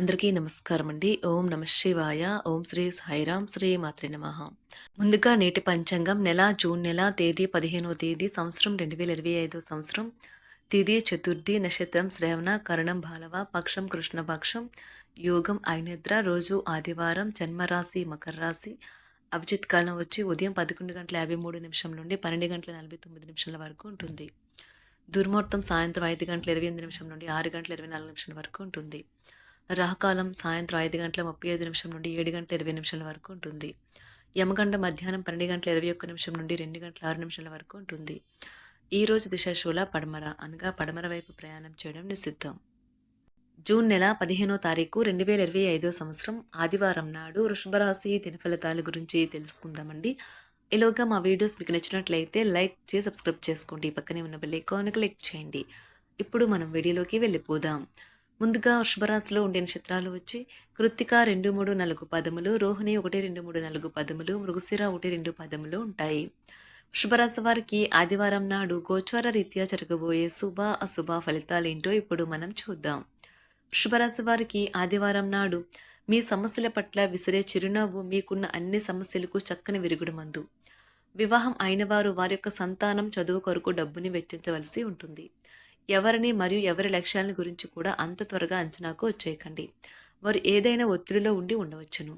అందరికీ నమస్కారం అండి ఓం నమ శివాయ. ఓం శ్రీ సాయిరాం శ్రీ మాత్రి నమ. ముందుగా నేటి పంచాంగం నెల జూన్ నెల తేదీ పదిహేనో తేదీ సంవత్సరం రెండు వేల ఇరవై ఐదో సంవత్సరం. తేదీ చతుర్థి నక్షత్రం శ్రవణ కరణం బాలవ పక్షం కృష్ణపక్షం యోగం ఐనిద్ర రోజు ఆదివారం జన్మరాశి మకర రాశి. అభిజిత్ కాలం వచ్చి ఉదయం పదకొండు గంటల యాభై మూడు నిమిషం నుండి పన్నెండు గంటల నలభై తొమ్మిది నిమిషాల వరకు ఉంటుంది. దుర్ముహూర్తం సాయంత్రం ఐదు గంటల ఇరవై ఎనిమిది నిమిషం నుండి ఆరు గంటల ఇరవై నాలుగు నిమిషాల వరకు ఉంటుంది. రాహకాలం సాయంత్రం ఐదు గంటల ముప్పై ఐదు నిమిషం నుండి ఏడు గంటల ఇరవై నిమిషాల వరకు ఉంటుంది. యమగండ మధ్యాహ్నం పన్నెండు గంటల ఇరవై ఒక్క నిమిషం నుండి రెండు గంటల ఆరు నిమిషాల వరకు ఉంటుంది. ఈ రోజు దిశాశూల పడమర అనగా పడమర వైపు ప్రయాణం చేయడం నిషిద్ధం. జూన్ నెల పదిహేనో తారీఖు రెండు వేల ఇరవై ఐదో సంవత్సరం ఆదివారం నాడు వృషభరాశి దినఫలితాల గురించి తెలుసుకుందామండి. ఇలాగా మా వీడియోస్ మీకు నచ్చినట్లయితే లైక్ చేసి సబ్స్క్రైబ్ చేసుకోండి. పక్కనే ఉన్న బెల్ ఐకాన్ క్లిక్ చేయండి. ఇప్పుడు మనం వీడియోలోకి వెళ్ళిపోదాం. ముందుగా వృషభరాశిలో ఉండే నక్షత్రాలు వచ్చి కృత్తిక రెండు మూడు నాలుగు పదములు రోహిణి ఒకటి రెండు మూడు నాలుగు పదములు మృగశిర ఒకటి రెండు పదములు ఉంటాయి. వృషభరాశి వారికి ఆదివారం నాడు గోచార రీత్యా జరగబోయే శుభ అశుభ ఫలితాలేంటో ఇప్పుడు మనం చూద్దాం. వృషభరాశి వారికి ఆదివారం నాడు మీ సమస్యల పట్ల విసిరే చిరునవ్వు మీకున్న అన్ని సమస్యలకు చక్కని విరుగుడు మందు. వివాహం అయిన వారు వారి యొక్క సంతానం చదువు కొరకు డబ్బుని వెచ్చించవలసి ఉంటుంది. ఎవరిని మరియు ఎవరి లక్ష్యాలను గురించి కూడా అంత త్వరగా అంచనాకు వచ్చేయకండి. వారు ఏదైనా ఒత్తిడిలో ఉండి ఉండవచ్చును.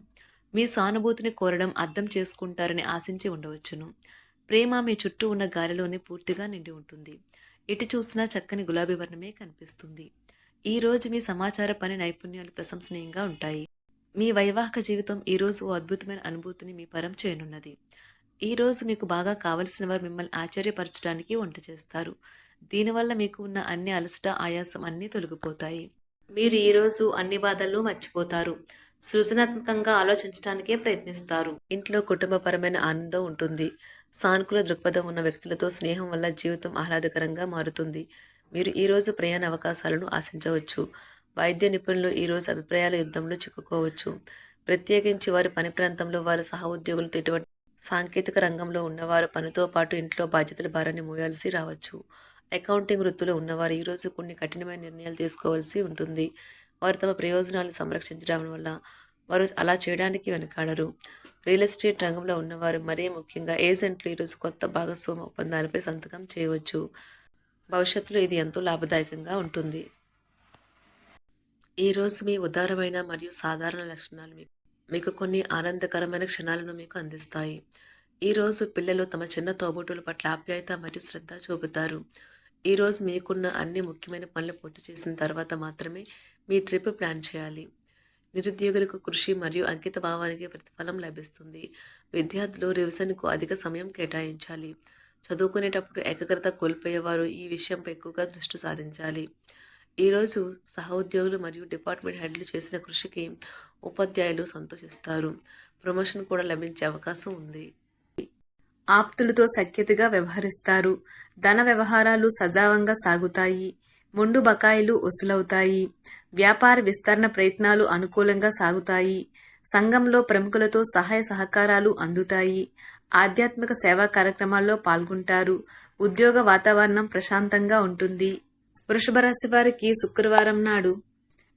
మీ సానుభూతిని కోరడం అర్థం చేసుకుంటారని ఆశించి ఉండవచ్చును. ప్రేమ మీ చుట్టూ ఉన్న గాలిలోనే పూర్తిగా నిండి ఉంటుంది. ఎటు చూసినా చక్కని గులాబీ వర్ణమే కనిపిస్తుంది. ఈ రోజు మీ సమాచార పని నైపుణ్యాలు ప్రశంసనీయంగా ఉంటాయి. మీ వైవాహిక జీవితం ఈ రోజు ఓ అద్భుతమైన అనుభూతిని మీ పరం చేయనున్నది. ఈ రోజు మీకు బాగా కావలసిన వారు మిమ్మల్ని ఆశ్చర్యపరచడానికి వంట చేస్తారు. దీనివల్ల మీకు ఉన్న అన్ని అలసట ఆయాసం అన్నీ తొలగిపోతాయి. మీరు ఈ రోజు అన్ని బాధలు మర్చిపోతారు. సృజనాత్మకంగా ఆలోచించడానికే ప్రయత్నిస్తారు. ఇంట్లో కుటుంబపరమైన ఆనందం ఉంటుంది. సానుకూల దృక్పథం ఉన్న వ్యక్తులతో స్నేహం వల్ల జీవితం ఆహ్లాదకరంగా మారుతుంది. మీరు ఈ రోజు ప్రయాణ అవకాశాలను ఆశించవచ్చు. వైద్య నిపుణులు ఈ రోజు అభిప్రాయాల యుద్ధంలో చిక్కుకోవచ్చు. ప్రత్యేకించి వారి పని ప్రాంతంలో వారి సహ ఉద్యోగులతో ఇటువంటి సాంకేతిక రంగంలో ఉన్నవారు పనితో పాటు ఇంట్లో బాధ్యతల భారాన్ని మోయాల్సి రావచ్చు. అకౌంటింగ్ వృత్తిలో ఉన్నవారు ఈరోజు కొన్ని కఠినమైన నిర్ణయాలు తీసుకోవాల్సి ఉంటుంది. వారు తమ ప్రయోజనాలను సంరక్షించడం వల్ల వారు అలా చేయడానికి వెనకాడరు. రియల్ ఎస్టేట్ రంగంలో ఉన్నవారు మరీ ముఖ్యంగా ఏజెంట్లు ఈరోజు కొత్త భాగస్వామ్య ఒప్పందాలపై సంతకం చేయవచ్చు. భవిష్యత్తులో ఇది ఎంతో లాభదాయకంగా ఉంటుంది. ఈరోజు మీ ఉదారమైన మరియు సాధారణ లక్షణాలు మీకు మీకు కొన్ని ఆనందకరమైన క్షణాలను మీకు అందిస్తాయి. ఈరోజు పిల్లలు తమ చిన్న తోబుట్టుల పట్ల ఆప్యాయత మరియు శ్రద్ధ చూపుతారు. ఈరోజు మీకున్న అన్ని ముఖ్యమైన పనులు పూర్తి చేసిన తర్వాత మాత్రమే మీ ట్రిప్ ప్లాన్ చేయాలి. నిరుద్యోగులకు కృషి మరియు అంకిత భావానికి ప్రతిఫలం లభిస్తుంది. విద్యార్థులు రివిజన్కు అధిక సమయం కేటాయించాలి. చదువుకునేటప్పుడు ఏకాగ్రత కోల్పోయేవారు ఈ విషయంపై ఎక్కువగా దృష్టి సారించాలి. ఈరోజు సహోద్యోగులు మరియు డిపార్ట్మెంట్ హెడ్లు చేసిన కృషికి ఉపాధ్యాయులు సంతోషిస్తారు. ప్రమోషన్ కూడా లభించే అవకాశం ఉంది. ఆప్తులతో సఖ్యతగా వ్యవహరిస్తారు. ధన వ్యవహారాలు సజావంగా సాగుతాయి. ముండు బకాయిలు వసూలవుతాయి. వ్యాపార విస్తరణ ప్రయత్నాలు అనుకూలంగా సాగుతాయి. సంఘంలో ప్రముఖులతో సహాయ సహకారాలు అందుతాయి. ఆధ్యాత్మిక సేవా కార్యక్రమాల్లో పాల్గొంటారు. ఉద్యోగ వాతావరణం ప్రశాంతంగా ఉంటుంది. వృషభ రాశి వారికి శుక్రవారం నాడు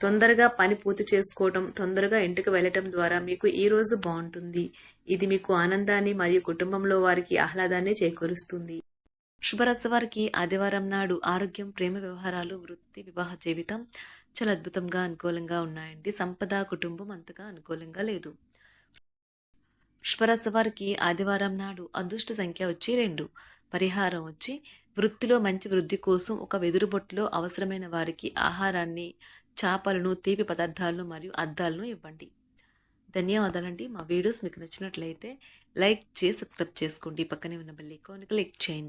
తొందరగా పని పూర్తి చేసుకోవటం తొందరగా ఇంటికి వెళ్ళటం ద్వారా మీకు ఈ రోజు బాగుంటుంది. ఇది మీకు ఆనందాన్ని మరియు కుటుంబంలో వారికి ఆహ్లాదాన్ని చేకూరుస్తుంది. శుభరస వారికి ఆదివారం నాడు ఆరోగ్యం ప్రేమ వ్యవహారాలు వృత్తి వివాహ జీవితం చాలా అద్భుతంగా అనుకూలంగా ఉన్నాయండి. సంపద కుటుంబం అంతగా అనుకూలంగా లేదు. శుభరస వారికి ఆదివారం నాడు అదృష్ట సంఖ్య వచ్చి రెండు. పరిహారం వచ్చి వృత్తిలో మంచి వృద్ధి కోసం ఒక వెదురు బొట్టులో అవసరమైన వారికి ఆహారాన్ని చేపలను తీపి పదార్థాలను మరియు అద్దాలను ఇవ్వండి. ధన్యవాదాలండి. మా వీడియోస్ మీకు నచ్చినట్లయితే లైక్ చేసి సబ్స్క్రైబ్ చేసుకోండి. పక్కనే ఉన్న బెల్ ఐకాన్ క్లిక్ చేయండి.